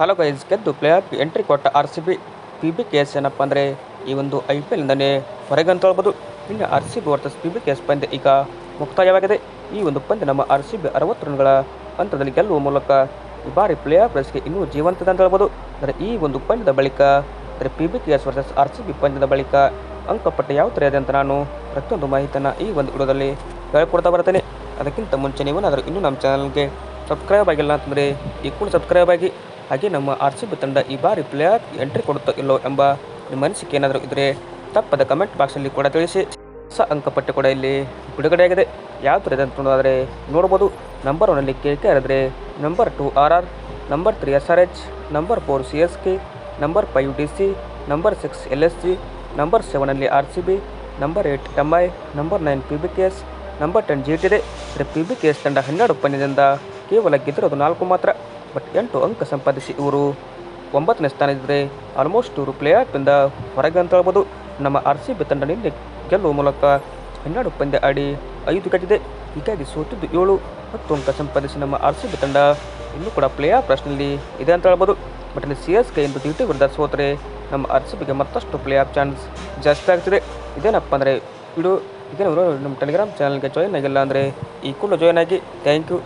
Hello guys ಗೆದ್ದು playoff entry ಕೊಟ್ಟ R C B P B K S ಏನಪ್ಪ ಅಂದರೆ ಈ ಒಂದು ಐ ಪಿ ಎಲ್ನಿಂದನೇ ಹೊರಗೆ ಅಂತ ಹೇಳ್ಬೋದು. ಇನ್ನು R C B versus P B K S ಪಂದ್ಯ ಈಗ ಮುಕ್ತಾಯವಾಗಿದೆ. ಈ ಒಂದು ಪಂದ್ಯ ನಮ್ಮ ಆರ್ ಸಿ ಬಿ ಅರವತ್ತು ರನ್ಗಳ ಹಂತದಲ್ಲಿ ಗೆಲ್ಲುವ ಮೂಲಕ ಈ ಬಾರಿ ಪ್ಲೇ ಆಫ್ ರೇಸ್ಗೆ ಇನ್ನೂ ಜೀವಂತದ ಅಂತ ಹೇಳ್ಬೋದು. ಅಂದರೆ ಈ ಒಂದು ಪಂದ್ಯದ ಬಳಿಕ, ಅಂದರೆ P B K S versus R C B ಪಂದ್ಯದ ಬಳಿಕ ಅಂಕಪಟ್ಟ ಯಾವ ಥರ ಇದೆ ಅಂತ ನಾನು ಪ್ರತಿಯೊಂದು ಮಾಹಿತಿಯನ್ನು ಈ ಒಂದು ವಿಡಿಯೋದಲ್ಲಿ ಹೇಳ್ಕೊಡ್ತಾ ಬರ್ತೇನೆ. ಅದಕ್ಕಿಂತ ಮುಂಚೆ ನೀವು ನೀವೇನಾದರೂ ಇನ್ನೂ ನಮ್ಮ ಚಾನಲ್ಗೆ ಸಬ್ಸ್ಕ್ರೈಬ್ ಆಗಿಲ್ಲ ಅಂತಂದರೆ ಈ ಕೂಡ ಸಬ್ಸ್ಕ್ರೈಬ್ ಆಗಿ. ಹಾಗೆ ನಮ್ಮ ಆರ್ ಸಿ ಬಿ ತಂಡ ಈ ಬಾರಿ ಪ್ಲೇಯರ್ ಎಂಟ್ರಿ ಕೊಡುತ್ತೋ ಇಲ್ಲೋ ಎಂಬ ನಿಮ್ಮ ಮನಸ್ಸಿಗೆ ಏನಾದರೂ ಇದ್ದರೆ ತಪ್ಪದ ಕಮೆಂಟ್ ಬಾಕ್ಸಲ್ಲಿ ಕೂಡ ತಿಳಿಸಿ. ಹೊಸ ಅಂಕಪಟ್ಟಿ ಕೂಡ ಇಲ್ಲಿ ಬಿಡುಗಡೆಯಾಗಿದೆ. ಯಾವ ಥರ ಇದೆ ಅಂತ ನೋಡೋದಾದರೆ ನೋಡ್ಬೋದು. ನಂಬರ್ ಒನ್ನಲ್ಲಿ ಕೆ ಕೆ ಆರ್ ಆದರೆ number two R R number three S R H number four C S K number five D C number six L S G number ಸೆವೆನಲ್ಲಿ R C B number eight M I number nine P B K S number ten G T ಇದೆ ಅಂದರೆ P B K S ತಂಡ ಹನ್ನೆರಡು ಪಂದ್ಯದಿಂದ ಕೇವಲ ಗೆದ್ದಿರೋದು ನಾಲ್ಕು ಮಾತ್ರ. ಎಂಟು ಅಂಕ ಸಂಪಾದಿಸಿ ಇವರು ಒಂಬತ್ತನೇ ಸ್ಥಾನ ಇದ್ದರೆ ಆಲ್ಮೋಸ್ಟ್ ಇವರು ಪ್ಲೇ ಆಫಿಂದ ಹೊರಗೆ ಅಂತ ಹೇಳ್ಬೋದು ನಮ್ಮ ಆರ್ ಸಿ ಬಿ ತಂಡ ನಿನ್ನೆ ಗೆಲ್ಲುವ ಮೂಲಕ ಹನ್ನೆರಡು ಪಂದ್ಯ ಆಡಿ ಐದು ಗೆದ್ದಿದೆ ಹೀಗಾಗಿ ಸೋತಿದ್ದು ಏಳು ಹತ್ತು ಅಂಕ ಸಂಪಾದಿಸಿ ನಮ್ಮ ಆರ್ ಸಿ ಬಿ ತಂಡ ಇನ್ನೂ ಕೂಡ ಪ್ಲೇ ಆಫ್ ಪ್ರಶ್ನೆಯಲ್ಲಿ ಇದೆ ಅಂತ ಹೇಳ್ಬೋದು. ಬಟ್ ಇಲ್ಲಿ ಸಿ ಎಸ್ ಕೆ ಎಂದು ಟಿ ವಿರುದ್ಧ ಸೋತರೆ ನಮ್ಮ ಆರ್ ಸಿ ಬಿಗೆ ಮತ್ತಷ್ಟು ಪ್ಲೇ ಆಫ್ ಚಾನ್ಸ್ ಜಾಸ್ತಿ ಆಗ್ತಿದೆ. ಇದೇನಪ್ಪ ಅಂದರೆ ಇಡು ಇದೇನವರು ನಮ್ಮ ಟೆಲಿಗ್ರಾಮ್ ಚಾನಲ್ಗೆ ಜಾಯ್ನ್ ಆಗಿಲ್ಲ ಅಂದರೆ ಈ ಕೂಡ ಜಾಯ್ನ್ ಆಗಿ. Thank you